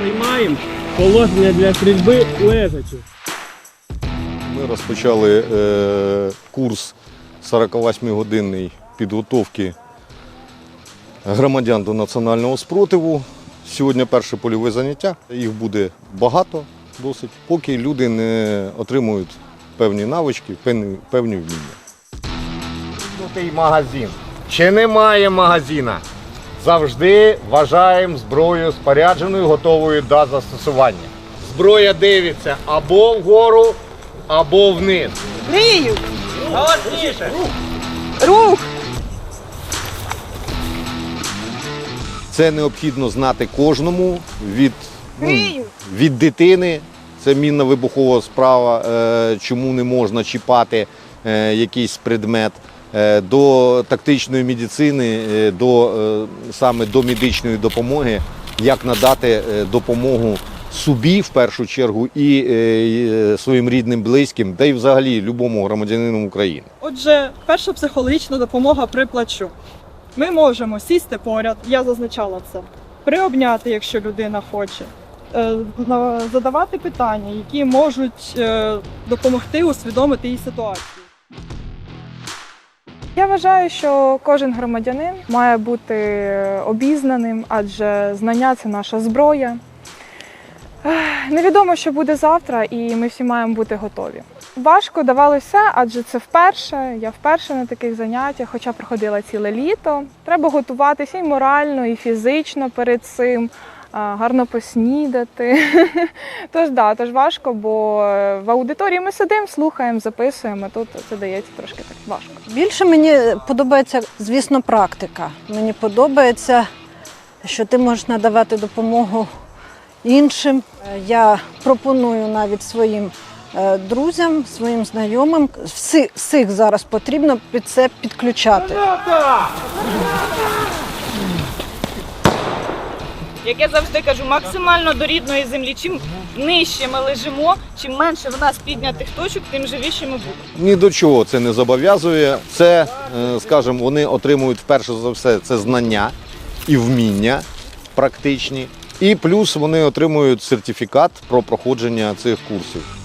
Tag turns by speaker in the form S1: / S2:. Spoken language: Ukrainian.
S1: Приймаємо положення для стрільби лежачи.
S2: Ми розпочали е, курс 48-годинний підготовки громадян до національного спротиву. Сьогодні перше польове заняття. Їх буде багато досить, поки люди не отримують певні навички, певні, певні вміння.
S3: Кинутий магазин. Чи немає магазина? Завжди вважаємо зброю спорядженою, готовою до застосування. Зброя дивиться або вгору, або вниз.
S4: Грію! Рух!
S2: Це необхідно знати кожному від, ну, від дитини. Це мінна вибухова справа, е, чому не можна чіпати е, якийсь предмет. Е, До тактичної медицини, е, до, е, саме до медичної допомоги, як надати допомогу собі в першу чергу і своїм рідним, близьким, та й взагалі любому громадянину України.
S4: Отже, перша психологічна допомога при плачу. Ми можемо сісти поряд, я зазначала це, приобняти, якщо людина хоче, задавати питання, які можуть допомогти усвідомити їй ситуацію.
S5: Я вважаю, що кожен громадянин має бути обізнаним, адже знання це наша зброя. Невідомо, що буде завтра, і ми всі маємо бути готові. Важко давалося, адже це вперше. Я вперше на таких заняттях, хоча проходила ціле літо. Треба готуватися і морально, і фізично перед цим, гарно поснідати. Тож да, тож важко, бо е, в аудиторії ми сидимо, слухаємо, записуємо. Тут це дається трошки так важко.
S6: Більше мені подобається, звісно, практика. Мені подобається, що ти можеш надавати допомогу іншим. Е, Я пропоную навіть своїм е, друзям, своїм знайомим. Всіх зараз потрібно під це підключати.
S7: Як я завжди кажу, максимально до рідної землі. Чим нижче ми лежимо, чим менше в нас піднятих точок, тим живіше ми будемо.
S2: Ні до чого це не зобов'язує. Це, е, скажімо, вони отримують перше за все це знання і вміння практичні. І плюс вони отримують сертифікат про проходження цих курсів.